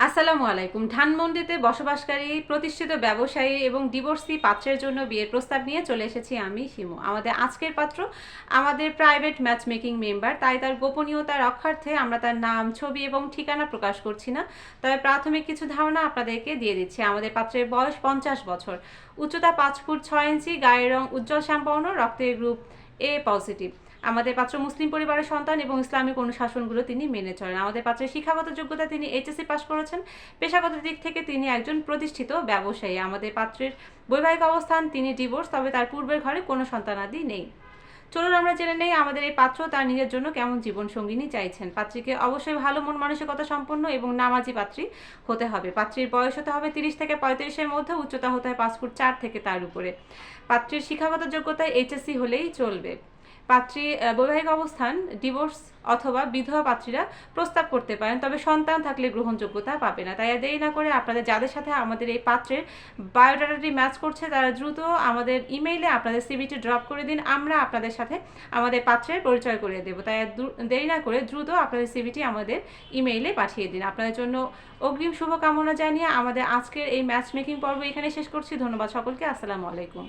আসসালামু আলাইকুম। ধানমন্ডিতে বসবাসকারী, প্রতিষ্ঠিত ব্যবসায়ী এবং ডিভোর্সি পাত্রের জন্য বিয়ের প্রস্তাব নিয়ে চলে এসেছি আমি, শিমু। আমাদের আজকের পাত্র আমাদের প্রাইভেট ম্যাচ মেকিং মেম্বার তাই তার গোপনীয়তা রক্ষার্থে আমরা তার নাম, ছবি এবং ঠিকানা প্রকাশ করছি না। তবে প্রাথমিক কিছু ধারণা আপনাদেরকে দিয়ে দিচ্ছি। আমাদের পাত্রের বয়স পঞ্চাশ বছর। উচ্চতা পাঁচ ফুট ছয় ইঞ্চি, গায়ের রং উজ্জ্বল শ্যামবর্ণ রক্তের গ্রুপ এ পজিটিভ আমাদের পাত্র মুসলিম পরিবারের সন্তান এবং ইসলামিক অনুশাসনগুলো তিনি মেনে চলেন। আমাদের পাত্রের শিক্ষাগত যোগ্যতা তিনি এইচএসসি পাশ করেছেন। পেশাগত দিক থেকে তিনি একজন প্রতিষ্ঠিত ব্যবসায়ী। আমাদের পাত্রের বৈবাহিক অবস্থান, তিনি ডিভোর্স, তবে তার পূর্বের ঘরে কোনো সন্তানাদি নেই। চলুন আমরা জেনে নেই আমাদের এই পাত্র তার নিজের জন্য কেমন জীবন সঙ্গিনী চাইছেন। পাত্রীকে অবশ্যই ভালো মন, মানসিকতা সম্পন্ন এবং নামাজি পাত্রী হতে হবে। পাত্রীর বয়স হতে হবে তিরিশ থেকে পঁয়ত্রিশের মধ্যে, উচ্চতা হতে হয় পাঁচ ফুট চার থেকে তার উপরে। পাত্রীর শিক্ষাগত যোগ্যতা এইচএসসি হলেই চলবে। পাত্রী বৈবাহিক অবস্থান ডিভোর্স অথবা বিধবা পাত্রীরা প্রস্তাব করতে পারেন, তবে সন্তান থাকলে গ্রহণযোগ্যতা পাবে না। তাই দেরি না করে আপনাদের, যাদের সাথে আমাদের এই পাত্রের বায়োডাটাটি ম্যাচ করছে, তারা দ্রুত আমাদের ইমেইলে আপনাদের সিভিটি ড্রপ করে দিন। আমরা আপনাদের সাথে আমাদের পাত্রের পরিচয় করে দেবো। তাই দেরি না করে দ্রুত আপনাদের সিভিটি আমাদের ইমেইলে পাঠিয়ে দিন। আপনাদের জন্য অগ্রিম শুভকামনা জানিয়ে আমাদের আজকের এই ম্যাচ মেকিং পর্ব এখানে শেষ করছি। ধন্যবাদ সকলকে। আসসালামু আলাইকুম।